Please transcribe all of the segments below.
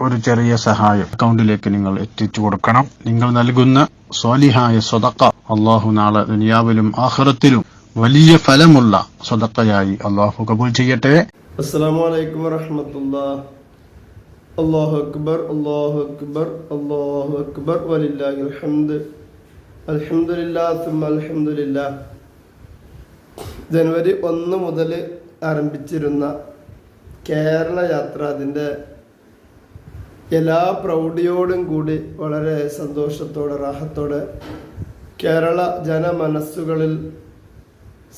ഒരു ചെറിയ സഹായം അക്കൗണ്ടിലേക്ക് നിങ്ങൾ എത്തിച്ചു കൊടുക്കണം. നിങ്ങൾ നൽകുന്ന സ്വാലിഹായ സ്വതക്ക അള്ളാഹു നാളെ ദുനിയാവിലും ആഹ്റത്തിലും വലിയ ഫലമുള്ള സ്വതക്കയായി അള്ളാഹു കബൂൽ ചെയ്യട്ടെ. അക്ബർ അക്ബർ അക്ബർ. ജനുവരി ഒന്ന് മുതൽ ആരംഭിച്ചിരുന്ന കേരള യാത്ര അതിന്റെ എല്ലാ പ്രൗഢിയോടും കൂടി വളരെ സന്തോഷത്തോടെ റാഹത്തോടെ കേരള ജനമനസ്സുകളിൽ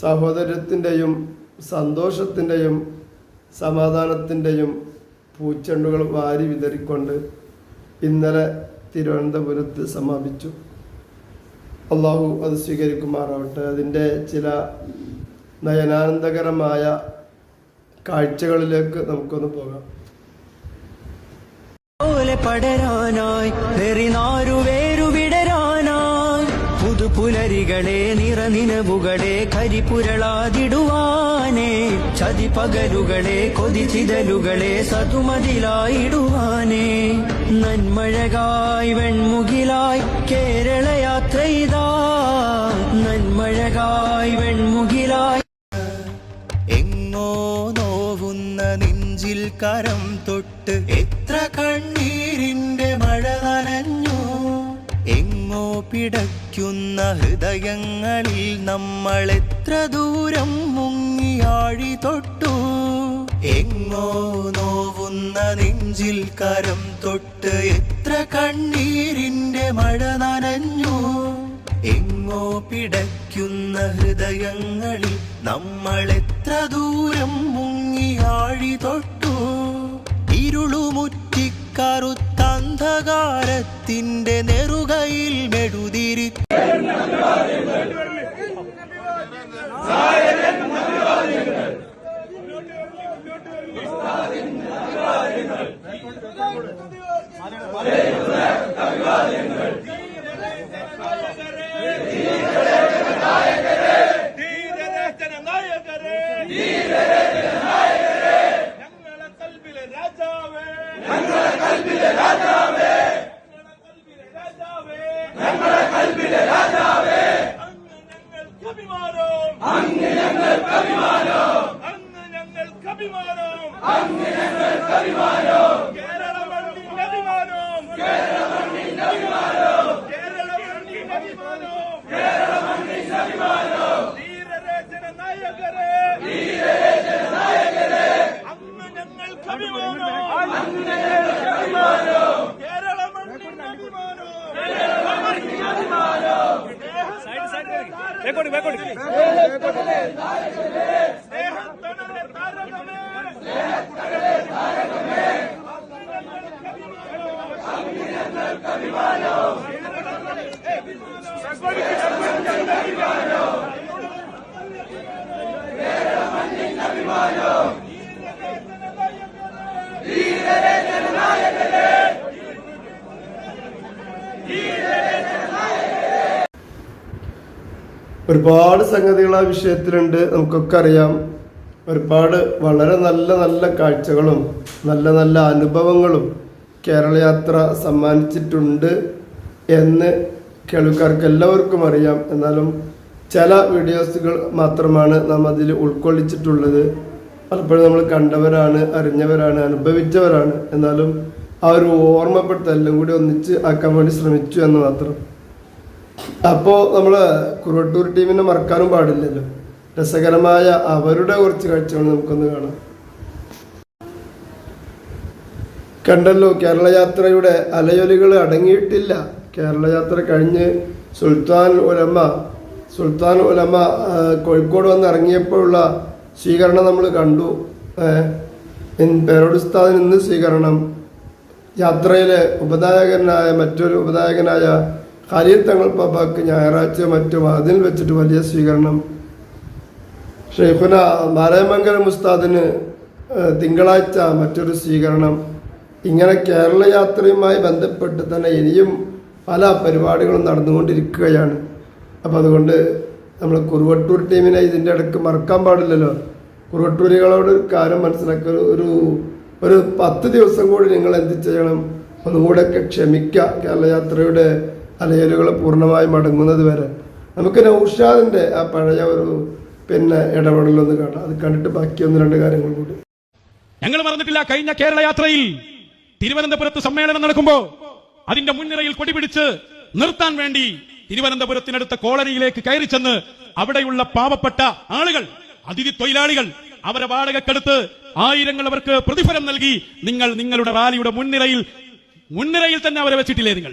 സഹോദര്യത്തിന്റെയും സന്തോഷത്തിന്റെയും സമാധാനത്തിന്റെയും പൂച്ചെണ്ടുകൾ വാരി വിതറിക്കൊണ്ട് ഇന്നലെ തിരുവനന്തപുരത്ത് സമാപിച്ചു. അള്ളാഹു അത് സ്വീകരിക്കുമാറാവട്ടെ. അതിന്റെ ചില നയനാനന്ദകരമായ കാഴ്ചകളിലേക്ക് നമുക്കൊന്ന് പോകാം. പടരാനായി വെറിനാരു വേരു വിടരാനായി. പുതുപുലരികളെ നിറനിനവുകളെ കരിപുരളാതിടുവാനേ. ചതിപകലുകളെ കൊതിച്ചിതലുകളെ സതുമതിലായിടുവാനേ. നന്മഴകായി വെൺമുകിലായി കേരള യാത്രയിതാ നന്മഴകായി വെൺമുകിലായി നെഞ്ചിൽ കരം തൊട്ട് എത്ര കണ്ണീരിന്റെ മഴ നനഞ്ഞു. എങ്ങോ പിടയ്ക്കുന്ന ഹൃദയങ്ങളിൽ നമ്മൾ എത്ര ദൂരം മുങ്ങിയാഴി തൊട്ടു. എങ്ങോ നോവുന്ന നെഞ്ചിൽ കരം തൊട്ട് എത്ര കണ്ണീരിന്റെ മഴ നനഞ്ഞു. എങ്ങോ പിടയ്ക്കുന്ന ഹൃദയങ്ങളിൽ നമ്മൾ എത്ര ദൂരം മുങ്ങിയാഴി തൊട്ടു? ഇരുളുമുറ്റിക്കറുത്ത അന്ധകാരത്തിന്റെ നെറുകയിൽ മെഴുതിരി ¡Déjame ver! ¡Déjame ver! ¡Déjame ver! ¡Déjame ver! ¡Déjame ver! ¡Déjame ver! ¡Déjame ver! ¡Déjame ver! ¡Déjame ver! ¡Déjame ver! ¡Déjame ver! ¡Déjame ver! ¡Déjame. ഒരുപാട് സംഗതികൾ ആ വിഷയത്തിലുണ്ട്. നമുക്കൊക്കെ അറിയാം. ഒരുപാട് വളരെ നല്ല നല്ല കാഴ്ചകളും നല്ല നല്ല അനുഭവങ്ങളും കേരള യാത്ര സമ്മാനിച്ചിട്ടുണ്ട് എന്ന് കേൾക്കാർക്ക് എല്ലാവർക്കും അറിയാം. എന്നാലും ചില വീഡിയോസുകൾ മാത്രമാണ് നാം അതിൽ ഉൾക്കൊള്ളിച്ചിട്ടുള്ളത്. പലപ്പോഴും നമ്മൾ കണ്ടവരാണ് അറിഞ്ഞവരാണ് അനുഭവിച്ചവരാണ്. എന്നാലും ആ ഒരു ഓർമ്മപ്പെടുത്തൽ കൂടി ഒന്നിച്ച് ആക്കാൻ വേണ്ടി ശ്രമിച്ചു എന്ന് മാത്രം. അപ്പോ നമ്മൾ കുറുവട്ടൂർ ടീമിനെ മറക്കാനും പാടില്ലല്ലോ. രസകരമായ അവരുടെ കുറച്ച് കാഴ്ചകൾ നമുക്കൊന്ന് കാണാം. കണ്ടല്ലോ കേരള യാത്രയുടെ അലയൊലികൾ അടങ്ങിയിട്ടില്ല. കേരള യാത്ര കഴിഞ്ഞ് സുൽത്താൻ ഉലമ സുൽത്താൻ ഉലമ കോഴിക്കോട് വന്ന് ഇറങ്ങിയപ്പോഴുള്ള സ്വീകരണം നമ്മൾ കണ്ടു. ഏഹ് പേരോട് സ്ഥാനം ഇന്ന് സ്വീകരണം. യാത്രയിലെ ഉപദായകനായ മറ്റൊരു ഉപനായകനായ ഖലീൽ തങ്ങൾ പാപ്പാക്ക് ഞായറാഴ്ച മറ്റും അതിൽ വെച്ചിട്ട് വലിയ സ്വീകരണം. ഷെയ്ഖുന മാരായമംഗലം ഉസ്താദിന് തിങ്കളാഴ്ച മറ്റൊരു സ്വീകരണം. ഇങ്ങനെ കേരള യാത്രയുമായി ബന്ധപ്പെട്ട് തന്നെ ഇനിയും പല പരിപാടികളും നടന്നുകൊണ്ടിരിക്കുകയാണ്. അപ്പോൾ അതുകൊണ്ട് നമ്മൾ കുറുവട്ടൂർ ടീമിനെ ഇതിന്റെ ഇടയ്ക്ക് മറക്കാൻ പാടില്ലല്ലോ. കുറുവട്ടൂരികളോട് കാര്യം മനസ്സിലാക്കുക. ഒരു ഒരു പത്ത് ദിവസം കൂടി നിങ്ങൾ എന്ത് ചെയ്യണം? ഒന്നുകൂടെയൊക്കെ ക്ഷമിക്കുക. കേരള യാത്രയുടെ അലയലുകൾ പൂർണമായി മടങ്ങുന്നത് വരെ നമുക്ക് നൗഷാദിന്റെ ആ പഴയ ഒരു പിന്നെ ഇടപെടലൊന്ന് കാണാം. അത് കണ്ടിട്ട് ബാക്കി ഒന്ന് രണ്ട് കാര്യങ്ങൾ കൂടി. ഞങ്ങൾ മറന്നിട്ടില്ല. കഴിഞ്ഞ കേരള യാത്രയിൽ തിരുവനന്തപുരത്ത് സമ്മേളനം നടക്കുമ്പോൾ അതിന്റെ മുൻനിരയിൽ കൊടിപിടിച്ച് നിർത്താൻ വേണ്ടി തിരുവനന്തപുരത്തിനടുത്ത കോളനിയിലേക്ക് കയറി ചെന്ന് അവിടെയുള്ള പാവപ്പെട്ട ആളുകൾ അതിഥി തൊഴിലാളികൾ അവരെ വാടകക്കെടുത്ത് ആയിരങ്ങൾ അവർക്ക് പ്രതിഫലം നൽകി നിങ്ങൾ നിങ്ങളുടെ റാലിയുടെ മുൻനിരയിൽ മുൻനിരയിൽ തന്നെ അവരെ വെച്ചിട്ടില്ലേ നിങ്ങൾ?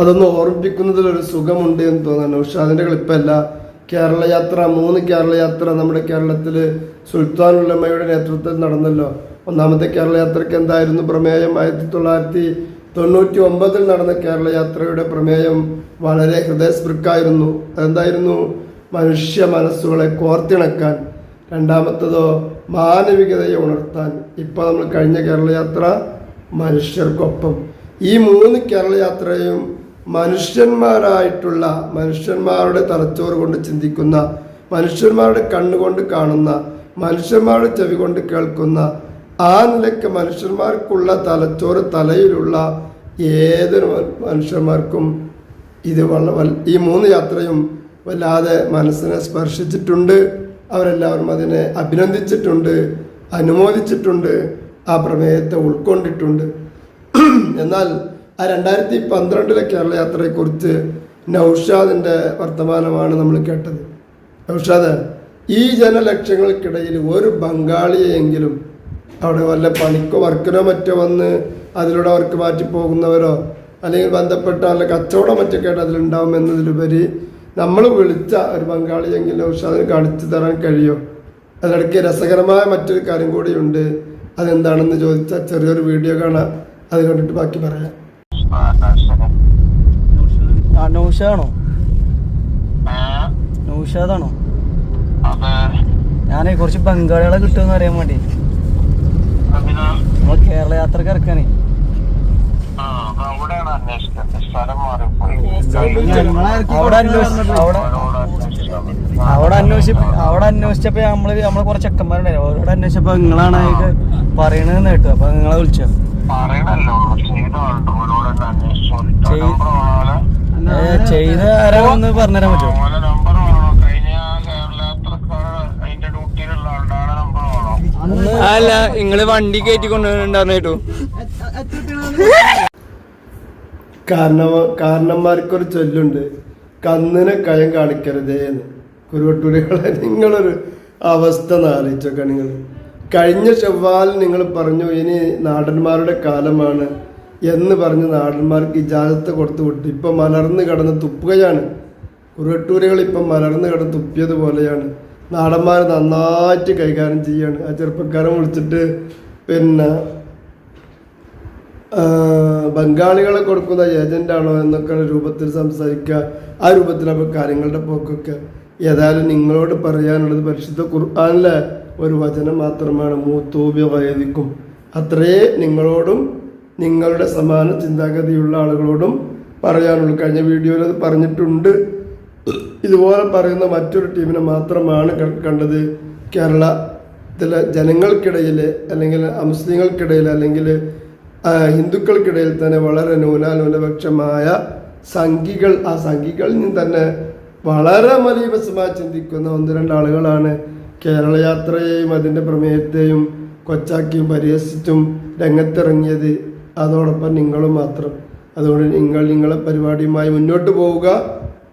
അതൊന്ന് ഓർമ്മിപ്പിക്കുന്നതിൽ ഒരു സുഖമുണ്ട് എന്ന് തോന്നുന്നു. ഉഷാദിന്റെ ക്ലിപ്പല്ല. കേരള യാത്ര മൂന്ന് കേരള യാത്ര നമ്മുടെ കേരളത്തിൽ സുൽത്താനുള്ളമ്മയുടെ നേതൃത്വത്തിൽ നടന്നല്ലോ. ഒന്നാമത്തെ കേരള യാത്രയ്ക്ക് എന്തായിരുന്നു പ്രമേയം? ആയിരത്തി തൊള്ളായിരത്തി തൊണ്ണൂറ്റി ഒമ്പതിൽ നടന്ന കേരള യാത്രയുടെ പ്രമേയം വളരെ ഹൃദയസ്പൃക്കായിരുന്നു. അതെന്തായിരുന്നു? മനുഷ്യ മനസ്സുകളെ കോർത്തിണക്കാൻ രണ്ടാമത്തതോ മാനവികതയെ ഉണർത്താൻ. ഇപ്പോൾ നമ്മൾ കഴിഞ്ഞ കേരള യാത്ര മനുഷ്യർക്കൊപ്പം. ഈ മൂന്ന് കേരള യാത്രയും മനുഷ്യന്മാരായിട്ടുള്ള മനുഷ്യന്മാരുടെ തലച്ചോറ് കൊണ്ട് ചിന്തിക്കുന്ന മനുഷ്യന്മാരുടെ കണ്ണുകൊണ്ട് കാണുന്ന മനുഷ്യന്മാരുടെ ചെവി കൊണ്ട് കേൾക്കുന്ന ആ നിലയ്ക്ക് മനുഷ്യന്മാർക്കുള്ള തലച്ചോറ് തലയിലുള്ള ഏതൊരു മനുഷ്യന്മാർക്കും ഇത് വള ഈ മൂന്ന് യാത്രയും വല്ലാതെ മനസ്സിനെ സ്പർശിച്ചിട്ടുണ്ട്. അവരെല്ലാവരും അതിനെ അഭിനന്ദിച്ചിട്ടുണ്ട് അനുമോദിച്ചിട്ടുണ്ട് ആ പ്രമേയത്തെ ഉൾക്കൊണ്ടിട്ടുണ്ട്. എന്നാൽ ആ രണ്ടായിരത്തി പന്ത്രണ്ടിലെ കേരള യാത്രയെക്കുറിച്ച് നൗഷാദിന്റെ വർത്തമാനമാണ് നമ്മൾ കേട്ടത്. നൗഷാദ് ഈ ജനലക്ഷങ്ങൾക്കിടയിൽ ഒരു ബംഗാളിയെങ്കിലും അവിടെ വല്ല പണിക്കോ വർക്കിനോ മറ്റോ വന്ന് അതിലൂടെ അവർക്ക് മാറ്റി പോകുന്നവരോ അല്ലെങ്കിൽ ബന്ധപ്പെട്ട വല്ല കച്ചവടം മറ്റൊക്കെ ആയിട്ട് അതിലുണ്ടാവും എന്നതിലുപരി നമ്മൾ വിളിച്ച ഒരു ബംഗാളിയെങ്കിലും നൗഷാദിന് കാണിച്ചു തരാൻ കഴിയും? അതിനിടയ്ക്ക് രസകരമായ മറ്റൊരു കാര്യം കൂടിയുണ്ട്. അതെന്താണെന്ന് ചോദിച്ചാൽ ചെറിയൊരു വീഡിയോ കാണാം. അത് കണ്ടിട്ട് ബാക്കി പറയാം. നൗഷാദാണോ ഞാനേ കുറച്ച് ബംഗാളികളെ കിട്ടുമെന്ന് അറിയാൻ വേണ്ടി. നമ്മളെ കേരള യാത്രയ്ക്ക് ഇറക്കാനേ. അവിടെ അന്വേഷിച്ചു അവിടെ അവിടെ അന്വേഷിച്ച അവിടെ അന്വേഷിച്ചപ്പോ നമ്മൾ നമ്മൾ കുറച്ച് ചെക്കന്മാരുണ്ടായിരുന്നു. അവരോട് അന്വേഷിച്ചപ്പോ നിങ്ങളാണ് പറയണെന്ന് കേട്ടു. അപ്പൊ നിങ്ങളെ വിളിച്ചോ ചെയ്ത ആരാണെന്ന് പറഞ്ഞുതരാൻ പറ്റുമോ? അല്ല നിങ്ങൾ വണ്ടി കയറ്റി കൊണ്ടുവന്നിട്ടുണ്ടായിരുന്നു കേട്ടു? കാരണവ കാരണന്മാർക്കൊരു ചൊല്ലുണ്ട്. കന്നിനെ കയം കാണിക്കരുതേ എന്ന് കുരുവട്ടൂരികളെ നിങ്ങളൊരു അവസ്ഥ നാളിച്ചൊക്കെ നിങ്ങൾ കഴിഞ്ഞ ചൊവ്വാൽ നിങ്ങൾ പറഞ്ഞു ഇനി നാടന്മാരുടെ കാലമാണ് എന്ന് പറഞ്ഞ് നാടന്മാർക്ക് ഇജാസത്ത് കൊടുത്തു വിട്ടു. ഇപ്പം മലർന്ന് കിടന്ന് തുപ്പുകയാണ്. ഉരുട്ടൂരുകൾ ഇപ്പം മലർന്ന് കിടന്ന് തുപ്പിയതുപോലെയാണ് നാടന്മാർ നന്നായിട്ട് കൈകാര്യം ചെയ്യാണ്. ആ ചെറുപ്പക്കാരൻ വിളിച്ചിട്ട് പിന്നെ ബംഗാളികളെ കൊടുക്കുന്ന ഏജന്റാണോ എന്നൊക്കെ രൂപത്തിൽ സംസാരിക്കുക. ആ രൂപത്തിലപ്പോൾ കാര്യങ്ങളുടെ പോക്കൊക്കെ. ഏതായാലും നിങ്ങളോട് പറയാനുള്ളത് പരിശുദ്ധ ഖുർആാനിലെ ഒരു വചനം മാത്രമാണ് മൂത്തൂബി വയതിക്കും അത്രേ നിങ്ങളോടും നിങ്ങളുടെ സമാന ചിന്താഗതിയുള്ള ആളുകളോടും പറയാനുള്ളൂ. കഴിഞ്ഞ വീഡിയോയിൽ അത് പറഞ്ഞിട്ടുണ്ട്. ഇതുപോലെ പറയുന്ന മറ്റൊരു ടീമിനെ മാത്രമാണ് കണ്ടത്. കേരളത്തിലെ ജനങ്ങൾക്കിടയിൽ അല്ലെങ്കിൽ മുസ്ലിങ്ങൾക്കിടയിൽ അല്ലെങ്കിൽ ഹിന്ദുക്കൾക്കിടയിൽ തന്നെ വളരെ ന്യൂനാന്യൂനപക്ഷമായ സംഘികൾ ആ സംഘികളിൽ നിന്ന് തന്നെ വളരെ മലീവസമായി ചിന്തിക്കുന്ന ഒന്ന് രണ്ട് ആളുകളാണ് കേരള യാത്രയെയും അതിന്റെ പ്രമേയത്തെയും കൊച്ചാക്കിയും പരിഹസിച്ചും രംഗത്തിറങ്ങിയത് അതോടൊപ്പം നിങ്ങളും മാത്രം. അതുകൊണ്ട് നിങ്ങൾ നിങ്ങളെ പരിപാടിയുമായി മുന്നോട്ട് പോവുക.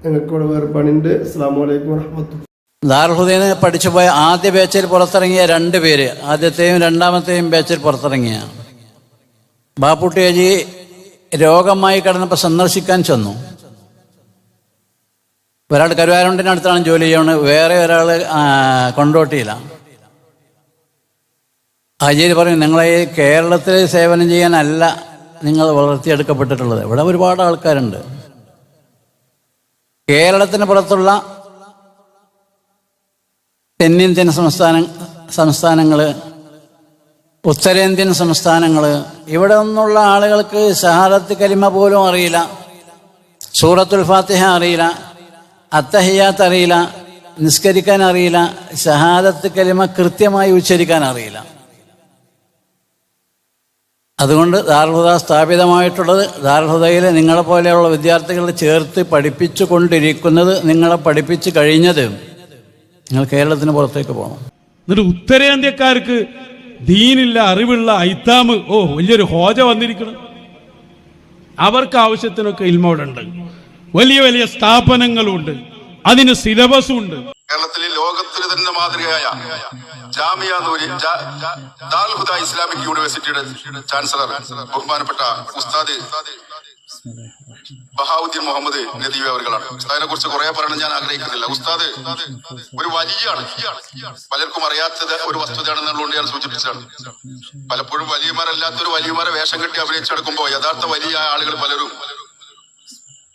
ഞങ്ങൾക്കിവിടെ വേറെ പണിയുണ്ട്. അസ്സാം വലൈക്കും വാഹമത്തുള്ള ദാർഹുദീന് പഠിച്ചു പോയ ആദ്യ ബാച്ചിൽ പുറത്തിറങ്ങിയ രണ്ട് പേര് ആദ്യത്തെയും രണ്ടാമത്തെയും ബാച്ചിൽ പുറത്തിറങ്ങിയ ബാപ്പുട്ടിയജി രോഗമായി കിടന്നപ്പോൾ സന്ദർശിക്കാൻ ചെന്നു. ഒരാൾ കരുവാരുണ്ടിന്റെ അടുത്താണ് ജോലി ചെയ്യുന്നത്. വേറെ ഒരാൾ കൊണ്ടോട്ടിയിലാണ് അജയ് പറയും നിങ്ങളെ ഈ കേരളത്തിൽ സേവനം ചെയ്യാനല്ല നിങ്ങൾ വളർത്തിയെടുക്കപ്പെട്ടിട്ടുള്ളത്. ഇവിടെ ഒരുപാട് ആൾക്കാരുണ്ട്. കേരളത്തിന് പുറത്തുള്ള തെന്നിന്ത്യൻ സംസ്ഥാന സംസ്ഥാനങ്ങൾ ഉത്തരേന്ത്യൻ സംസ്ഥാനങ്ങൾ ഇവിടെ നിന്നുള്ള ആളുകൾക്ക് ഷഹാദത്ത് കലിമ പോലും അറിയില്ല. സൂറത്തുൽ ഫാത്തിഹ അറിയില്ല. അത്തഹിയാത്ത് അറിയില്ല നിസ്കരിക്കാൻ അറിയില്ല ഷഹാദത്ത് കലിമ കൃത്യമായി ഉച്ചരിക്കാൻ അറിയില്ല അതുകൊണ്ട് ദാർഹുദ സ്ഥാപിതമായിട്ടുള്ളത് ദാർഹുദയിൽ നിങ്ങളെ പോലെയുള്ള വിദ്യാർത്ഥികളെ ചേർത്ത് പഠിപ്പിച്ചു കൊണ്ടിരിക്കുന്നത് നിങ്ങളെ പഠിപ്പിച്ചു കഴിഞ്ഞത് നിങ്ങൾ കേരളത്തിന് പുറത്തേക്ക് പോകണം. എന്നിട്ട് ഉത്തരേന്ത്യക്കാർക്ക് ദീനില്ല അറിവുള്ള ഐത്താമ് ഓ വലിയൊരു ഹോജ വന്നിരിക്കണം. അവർക്ക് ആവശ്യത്തിനൊക്കെ ഇൽമോടുണ്ട്. വലിയ വലിയ സ്ഥാപനങ്ങളുണ്ട്. അതിന് സിലബസും ഉണ്ട് കേരളത്തിലെ ലോകത്തിന് തന്നെ മാതൃകയായ ജാമിയ ദാറുൽ ഇസ്ലാമിക് യൂണിവേഴ്സിറ്റിയുടെ ചാൻസലർ ബഹുമാനപ്പെട്ട ഉസ്താദ് ബഹാവുദ്ദീൻ മുഹമ്മദ് നദീവ അവരുകളാണ് ഉസ്താദിനെ കുറിച്ച് കുറെ പറയണം ഞാൻ ആഗ്രഹിക്കുന്നില്ല. ഉസ്താദ് ഒരു വലിയാണ്. പലർക്കും അറിയാത്തത് ഒരു വസ്തുതയാണെന്നുള്ളതുകൊണ്ട് ഞാൻ സൂചിപ്പിച്ചതാണ്. പലപ്പോഴും വലിയമാരല്ലാത്ത ഒരു വലിയമാരെ വേഷം കെട്ടി അഭിനയിച്ചെടുക്കുമ്പോൾ യഥാർത്ഥ വലിയ ആളുകൾ പലരും